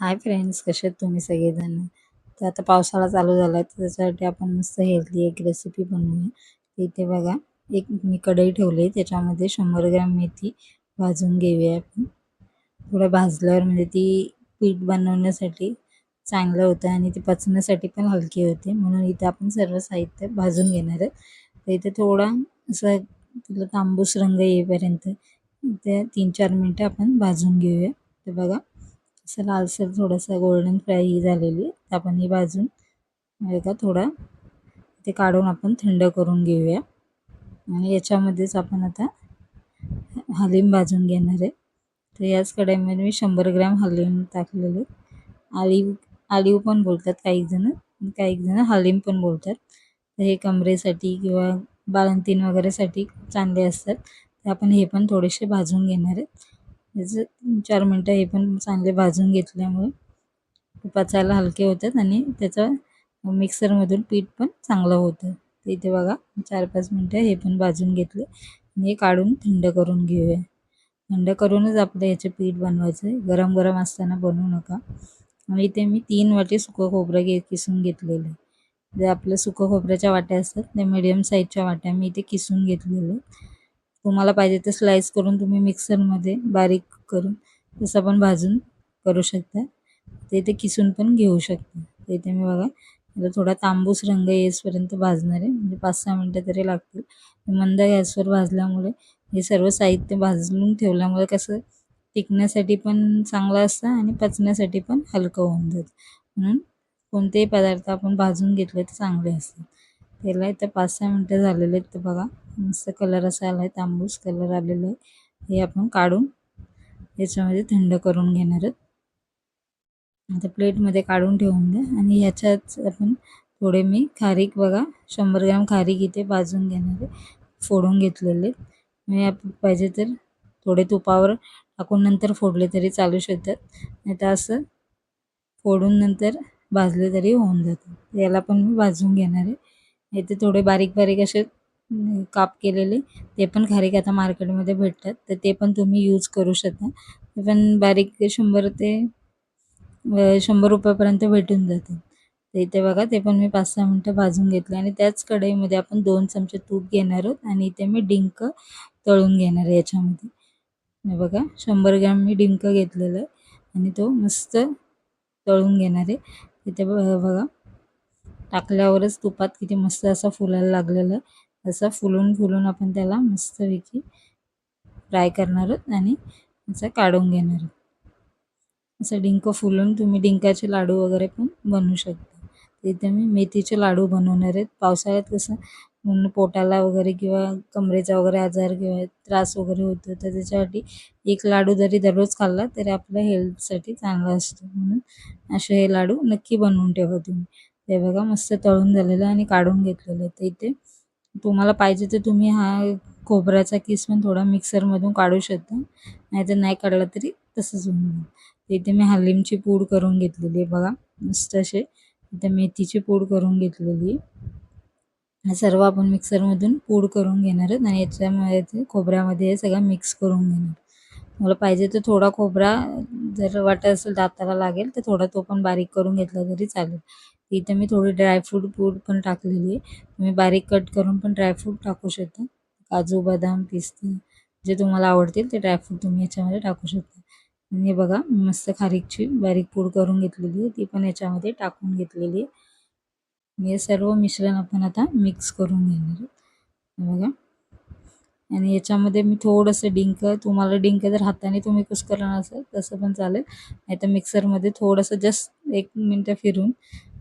Hi friends कसे आहेत तुम्ही सगळेजण? तर आता पावसाळा चालू झाला आहे तर त्याच्यासाठी आपण मस्त हेल्दी एक रेसिपी बनवूया. इथे बघा एक मी कढई ठेवली आहे त्याच्यामध्ये शंभर ग्रॅम मेथी भाजून घेऊया आपण. थोडं भाजल्यावर म्हणजे ती पीठ बनवण्यासाठी चांगलं होतं आणि ती पचण्यासाठी पण हलकी होते. म्हणून इथे आपण सर्व साहित्य भाजून घेणार आहे. तर इथे थोडा असं तिला तांबूस रंग येईपर्यंत त्या तीन चार मिनटं आपण भाजून घेऊया. तर बघा असं लालसर थोडंसं गोल्डन फ्राय झालेली तर आपण ही भाजून का थोडा ते काढून आपण थंड करून घेऊया. आणि याच्यामध्येच आपण आता हलीम भाजून घेणार आहे. तर याच कढाईमध्ये मी शंभर ग्रॅम हलीम टाकलेले आलिव आलिव पण बोलतात काही जण काही जण हलीम पण बोलतात. तर हे कमरेसाठी किंवा बाळंतीण वगैरेसाठी चांगले असतात. तर आपण हे पण थोडेसे भाजून घेणार आहेत त्याचं तीन चार मिनटं हे पण चांगले भाजून घेतल्यामुळे पचायला हलके होतात आणि त्याचं मिक्सरमधून पीठ पण चांगलं होतं. तर इथे बघा चार पाच मिनटं हे पण भाजून घेतले आणि हे काढून थंड करून घेऊया. थंड करूनच आपलं याचे पीठ बनवायचं आहे. गरम गरम असताना बनवू नका. आणि इथे मी तीन वाटी सुकं खोबरं घे किसून घेतलेलं आहे. जे आपलं सुकं खोबऱ्याच्या वाट्या असतात त्या मिडियम साईजच्या वाट्या मी इथे किसून घेतलेलं तुम्हाला पाहिजे ते स्लाईस करून तुम्ही मिक्सरमध्ये बारीक करून तसं पण भाजून करू शकता. ते ते किसून पण घेऊ शकता. ते इथे मी बघा त्याला थोडा तांबूस रंग येसपर्यंत भाजणार आहे. म्हणजे पाच सहा मिनटं तरी लागतील. मंद गॅसवर भाजल्यामुळे हे सर्व साहित्य भाजून ठेवल्यामुळे कसं टिकण्यासाठी पण चांगलं असतं आणि पचण्यासाठी पण हलकं होऊन जातं. म्हणून कोणतेही पदार्थ आपण भाजून घेतले तर चांगले असतात. त्याला इथं पाच सहा मिनटं झालेले आहेत तर बघा. मस्त कलर असा आला आहे तांबूस कलर आलेला आहे हे आपण काढून याच्यामध्ये थंड करून घेणार आहोत. आता प्लेटमध्ये काढून ठेवून द्या आणि ह्याच्यात आपण थोडे मी खारीक बघा शंभर ग्राम खारीक इथे भाजून घेणार आहे. फोडून घेतलेले मी पाहिजे तर थोडे तुपावर टाकून नंतर फोडले तरी चालू शकतात. नाही तर असं फोडून नंतर भाजले तरी होऊन जातं. याला पण मी भाजून घेणार आहे. इथे थोडे बारीक बारीक असे काप केलेले. ते पण खारीक आता मार्केटमध्ये भेटतात. तर ते पण तुम्ही यूज करू शकता. ते पण बारीक शंभर ते शंभर रुपयापर्यंत भेटून जाते. तर इथे बघा ते पण मी पाच सहा मिनटं भाजून घेतले. आणि त्याच कढईमध्ये आपण दोन चमचे तूप घेणार आहोत. आणि इथे मी डिंक तळून घेणार आहे याच्यामध्ये. बघा शंभर ग्रॅम मी डिंक घेतलेलं आहे. आणि तो मस्त तळून घेणार आहे. इथे बघा टाकल्यावरच तुपात किती मस्त असा फुलायला लागलेलं. आहे असं फुलून फुलून आपण त्याला मस्तपैकी फ्राय करणार आहोत आणि असं काढून घेणार आहोत. असं डिंक फुलून तुम्ही डिंकाचे लाडू वगैरे पण बनवू शकता. तिथे मी मेथीचे लाडू बनवणार आहेत. पावसाळ्यात कसं म्हणून पोटाला वगैरे किंवा कमरेचा वगैरे आजार किंवा त्रास वगैरे होतो तर त्याच्यासाठी एक लाडू जरी दररोज खाल्ला तरी आपल्या हेल्थसाठी चांगला असतो. म्हणून असे हे लाडू नक्की बनवून ठेवा तुम्ही. ते बघा मस्त तळून झालेलं आणि काढून घेतलेलं आहे तर इथे. तुम्हाला पाहिजे तर तुम्ही हा खोबऱ्याचा किस पण थोडा मिक्सरमधून काढू शकता. नाहीतर नाही काढला तरी तसंच होऊन जाईल. इथे मी हलीमची पूड करून घेतलेली आहे बघा मस्त असे. इथे मेथीची पूड करून घेतलेली आहे. सर्व आपण मिक्सरमधून पूड करून घेणार आहोत आणि याच्यामध्ये खोबऱ्यामध्ये हे सगळं मिक्स करून घेणार मला पाहिजे तर थोडा खोबरा जर वाटत असेल दाताला लागेल तर थोडा तो पण बारीक करून घेतला तरी चालेल. इथे मी थोडी ड्रायफ्रूट पूड पण टाकलेली आहे. तुम्ही बारीक कट करून पण ड्रायफ्रूट टाकू शकता. काजू बदाम पिस्ते जे तुम्हाला आवडतील ते ड्रायफ्रूट तुम्ही याच्यामध्ये टाकू शकता. आणि हे बघा मस्त खारीकची बारीक पूड करून घेतलेली आहे. ती पण याच्यामध्ये टाकून घेतलेली आहे. हे सर्व मिश्रण आपण आता मिक्स करून घेणार बघा. आणि याच्यामध्ये मी थोडंसं डिंक तुम्हाला डिंक जर हाताने तुम्ही कुस्करणार असेल तसं पण चालेल. नाही तर मिक्सरमध्ये थोडंसं जस्ट एक मिनटं फिरून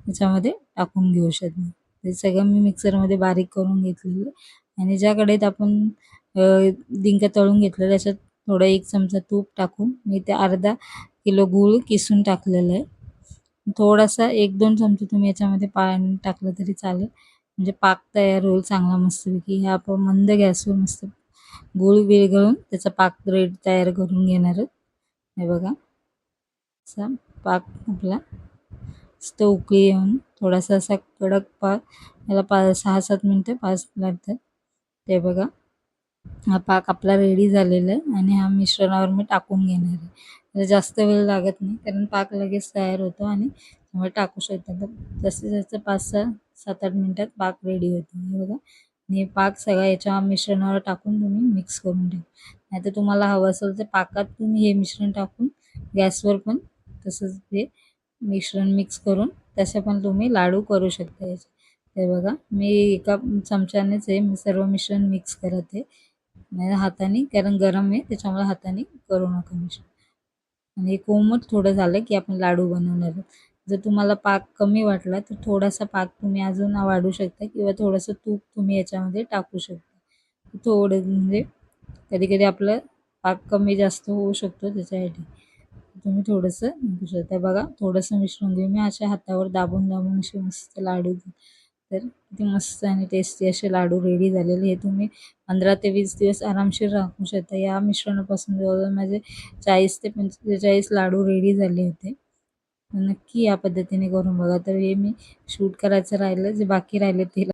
याच्यामध्ये टाकून घेऊ शकतो ते सगळं मी मिक्सरमध्ये बारीक करून घेतलेलं आणि ज्या कढईत आपण डिंक तळून घेतलं त्याच्यात थोडं एक चमचा तूप टाकून मी ते अर्धा किलो गूळ किसून टाकलेलं आहे. थोडासा एक दोन चमचे तुम्ही याच्यामध्ये पाणी टाकलं तरी चालेल. म्हणजे पाक तयार होईल चांगला मस्तपैकी. हे आपण मंद गॅसवर मस्त गूळ विरघळून त्याचा पाक रेड तयार करून घेणार हे बघा. असा पाक आपला तो उकळी येऊन थोडासा असा कडक पाक याला पा सहा सात मिनटं पाच लागतात. ते बघा. हा पाक आपला रेडी झालेला आहे आणि हा मिश्रणावर मी टाकून घेणार आहे. त्याला जास्त वेळ लागत नाही कारण पाक लगेच तयार होतो आणि त्यामुळे टाकू शकता. तर जास्तीत जास्त पाच सहा सात आठ मिनटात पाक रेडी होतो. हे बघा. आणि हे पाक सगळा याच्या मिश्रणावर टाकून तुम्ही मिक्स करून ठेवा. नाहीतर तुम्हाला हवं असेल तर पाकात तुम्ही हे मिश्रण टाकून गॅसवर पण तसंच ते मिश्रण मिक्स करून तसे पण तुम्ही लाडू करू शकता याचे. हे बघा मी एका चमच्यानेच हे सर्व मिश्रण मिक्स करत. आहे नाही हाताने कारण गरम आहे त्याच्यामुळे हाताने करू नका मिश्रण. आणि कोमट थोडं झालं की आपण लाडू बनवणार जर तुम्हाला पाक कमी वाटला तर थोडासा पाक तुम्ही अजून वाढू शकता किंवा थोडंसं तूप तुम्ही याच्यामध्ये टाकू शकता. थोडं म्हणजे कधी कधी आपलं पाक कमी जास्त होऊ शकतो त्याच्यासाठी. तुम्ही थोडंसं निघू शकता बघा थोडंसं मिश्रून घेऊ. मी अशा हातावर दाबून दाबून असे मस्त लाडू तर किती मस्त आणि टेस्टी असे लाडू रेडी झालेले हे तुम्ही पंधरा ते वीस दिवस आरामशीर राखू शकता. या मिश्रणापासून जवळजवळ माझे चाळीस ते पंचेचाळीस लाडू रेडी झाले होते. नक्की या पद्धतीने करून बघा. तर हे मी शूट करायचं राहिलं. जे बाकी राहिले ते